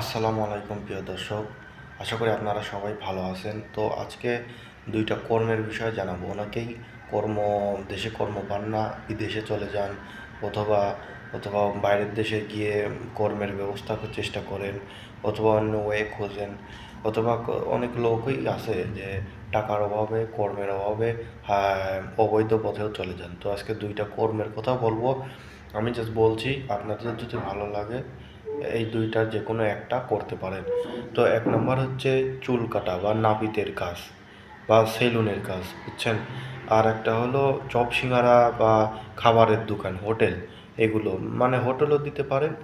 আসসালামু আলাইকুম প্রিয় দর্শক। আশা করি আপনারা সবাই ভালো আছেন। তো আজকে দুইটা কর্মের বিষয়ে জানাব। অনেকেই কর্ম দেশে কর্ম পান না বিদেশে চলে যান অথবা অথবা বাইরের দেশে গিয়ে কর্মের ব্যবস্থা চেষ্টা করেন অথবা অন্য ওয়ে খোঁজেন অথবা অনেক লোকই আছে যে টাকার অভাবে কর্মের অভাবে হ্যাঁ, অবৈধ পথেও চলে যান। তো আজকে দুইটা কর্মের কথা বলব। আমি জাস্ট বলছি, আপনাদের যদি ভালো লাগে, এই দুইটার যে কোনো একটা করতে পারেন। তো এক নম্বর হচ্ছে চুল কাটা বা নাপিতের কাজ বা সেলুনের কাজ, বুঝছেন? আর একটা হলো চপ সিঙ্গারা বা খাবারের দোকান, হোটেল, এগুলো। মানে হোটেলও দিতে পারেন,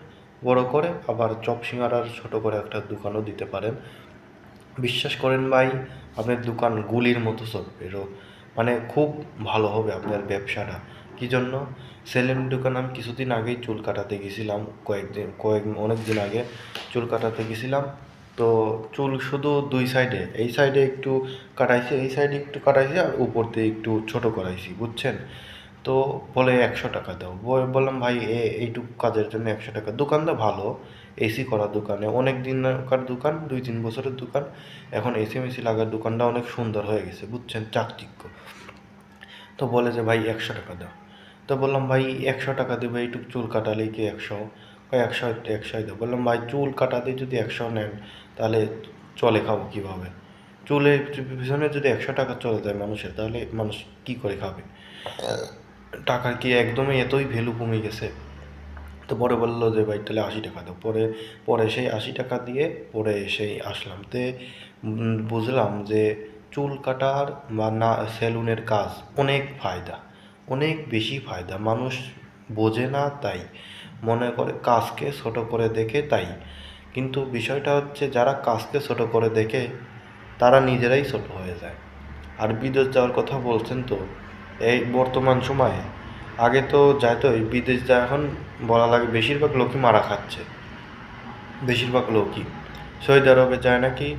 বড় করে, আবার চপ সিঙ্গারার ছোট করে একটা দোকানও দিতে পারেন। বিশ্বাস করেন ভাই, আপনার দোকান গুলির মতো চলবে। মানে খুব ভালো হবে আপনার ব্যবসাটা। কি জন্য? সেলুন দোকান আমি কিছুদিন আগেই চুল কাটাতে গেছিলাম, কয়েকদিন, কয়েক অনেক দিন আগে চুল কাটাতে গেছিলাম। তো চুল শুধু দুই সাইডে এই সাইডে একটু কাটাইছি, এই সাইডে একটু কাটাইছি আর উপর দিয়ে একটু ছোট করাইছি, বুঝছেন? তো বলে একশো টাকা দাও, বল- বললাম, ভাই এইটুকু কাজের জন্য একশো টাকা। দোকানটা ভালো এসি করা দোকানে অনেক দিনকার দোকান, দুই তিন বছরের দোকান। এখন এসি মেসি লাগার দোকানটা অনেক সুন্দর হয়ে গেছে, বুঝছেন? চাকচিক্য। তো বলে যে, ভাই, একশো টাকা দাও। তো বললাম, ভাই, একশো টাকা দেবে, এইটুকু চুল কাটালেই কি একশো? একশো, একশোই দেবো। বললাম, ভাই, চুল কাটাতে যদি একশো নেন, তাহলে চলে খাব কীভাবে? চুলের পিছনে যদি একশো টাকা চলে যায় মানুষের, তাহলে মানুষ কি করে খাবে? টাকার কি একদমই এতই ভ্যালু কমে গেছে? তো পরে বলল যে, ভাই, তাহলে আশি টাকা দাও। পরে পরে সেই আশি টাকা দিয়ে পরে সেই আসলাম। তে বুঝলাম যে, চুল কাটার বা না সেলুনের কাজ অনেক ফায়দা। অনেক বেশি ফায়দা। মানুষ বোঝে না তাই। মনে করে কাজকে ছোট করে দেখে তাই। কিন্তু বিষয়টা হচ্ছে যারা কাজকে ছোট করে দেখে, তারা নিজেরাই ছোট হয়ে যায়। আর বিদেশ যাওয়ার কথা বলছেন তো, এই বর্তমান সময়ে। আগে তো যাইতো এই বিদেশ যা এখন বলা লাগে বেশিরভাগ লোকই মারা খাচ্ছে। বেশিরভাগ লোকই। সৌদি আরবে যায় নাকি?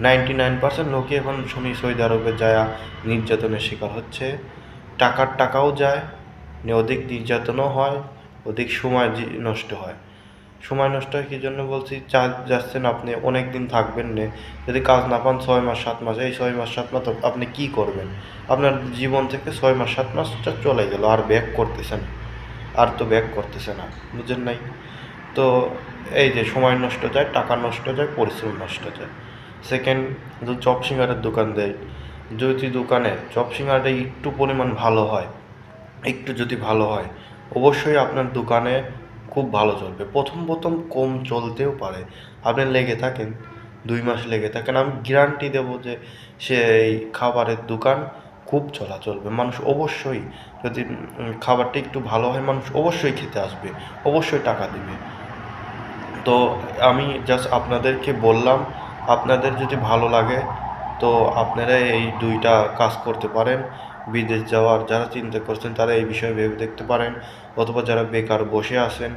নাইনটি নাইন পার্সেন্ট লোকই এখন শুনি সৌদি আরবে যায় নির্যাতনের শিকার হচ্ছে। টাকার টাকাও যায় নে অধিক নির্যাতনও হয়, অধিক সময় নষ্ট হয়। সময় নষ্ট হয় কী জন্য বলছি? চা যাচ্ছেন আপনি, অনেক দিন থাকবেন না। যদি কাজ না পান ছয় মাস, সাত মাস, এই ছয় মাস, সাত মাস আপনি কি করবেন? আপনার জীবন থেকে ছয় মাস, সাত মাসটা চলে গেল, আর ব্যাক করতেছেন। আর তো ব্যাক করতেছে না বুঝেন নাই? তো এই যে সময় নষ্ট যায়, টাকা নষ্ট যায়, পরিশ্রম নষ্ট যায়। সেকেন্ড চপ সিঙ্গারের দোকান দেয় যদি দোকানে চপ সিঙ্গারটা একটু পরিমাণ ভালো হয়, একটু যদি ভালো হয়, অবশ্যই আপনার দোকানে খুব ভালো চলবে। প্রথম প্রথম কম চলতেও পারে। আপনি লেগে থাকেন, দুই মাস লেগে থাকেন, আমি গ্যারান্টি দেবো যে সেই খাবারের দোকান খুব চলা চলবে মানুষ অবশ্যই যদি খাবারটা একটু ভালো হয়, মানুষ অবশ্যই খেতে আসবে, অবশ্যই টাকা দেবে। তো আমি জাস্ট আপনাদেরকে বললাম, আপনাদের যদি ভালো লাগে তো আপনারা এই দুইটা কাজ করতে পারেন। বিদেশ যাওয়ার যারা চিন্তা করছেন, তারা এই বিষয়ে ভেবে দেখতে পারেন। অথবা যারা বেকার বসে আছেন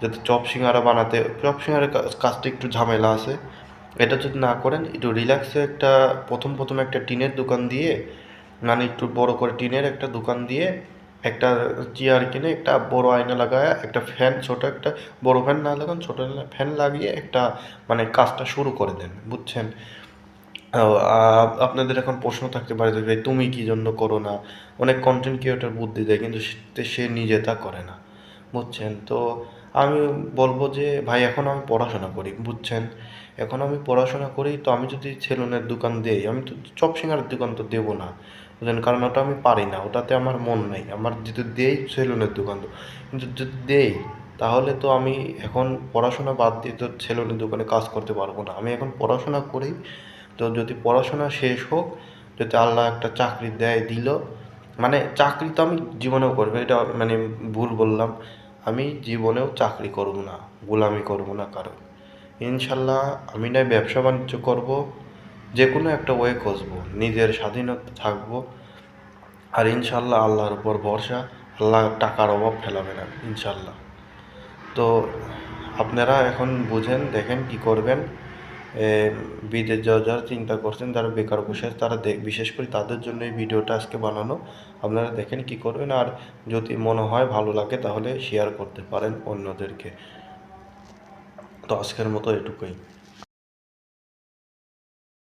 যাতে চপ সিঙ্গারা বানাতে, চপ সিঙ্গারের কাজটা একটু ঝামেলা আছে। এটা যদি না করেন, একটু রিল্যাক্সে একটা, প্রথম প্রথম একটা টিনের দোকান দিয়ে মানে একটু বড় করে টিনের একটা দোকান দিয়ে, একটা চেয়ার কিনে একটা বড় আয়না লাগায়, একটা ফ্যান ছোট একটা, বড় ফ্যান না লাগান, ছোট ফ্যান লাগিয়ে একটা মানে কাজটা শুরু করে দেন, বুঝছেন? আপনাদের এখন প্রশ্ন থাকতে পারে ভাই, তুমি কি জন্য করো না? অনেক কন্টেন্ট ক্রিয়েটর বুদ্ধি দেয়, কিন্তু সে- নিজে তা করে না, বুঝছেন? তো আমি বলব যে, ভাই, এখন আমি পড়াশোনা করি, বুঝছেন? এখন আমি পড়াশোনা করি, তো আমি যদি সেলুনের দোকান দিই, আমি তো চপ সিঙ্গারের দোকান তো দেবো না, বুঝলেন? কারণ ওটা আমি পারি না, ওটাতে আমার মন নেই। আমার যদি দেই, সেলুনের দোকান তো, কিন্তু যদি দেই, তাহলে তো আমি এখন পড়াশোনা বাদ দিয়ে তো সেলুনের দোকানে কাজ করতে পারব না। আমি এখন পড়াশোনা করি তো যদি পড়াশোনা শেষ হোক যদি আল্লাহ একটা চাকরি দেয়, দিল। মানে চাকরি তো আমি জীবনেও করব, এটা মানে ভুল বললাম। আমি জীবনেও চাকরি করব না, গোলামি করব না কারও। ইনশাল্লাহ আমি নয় ব্যবসা বাণিজ্য করব, যে কোনো একটা ওয়ে খুঁজবো, নিজের স্বাধীনতা থাকব। আর ইনশাল্লাহ আল্লাহর উপর ভরসা, আল্লাহ টাকার অভাব ফেলাবে না, ইনশাল্লাহ। তো আপনারা এখন বুঝেন, দেখেন কি করবেন। বিদেশ যাওয়া যারা চিন্তা করছেন, যারা বেকার বসে তারা দেখ বিশেষ করে তাদের জন্য এই ভিডিওটা আজকে বানানো। আপনারা দেখেন কি করবেন, আর যদি মনে হয় ভালো লাগে তাহলে শেয়ার করতে পারেন অন্যদেরকে। তো আজকের মতো এটুকুই।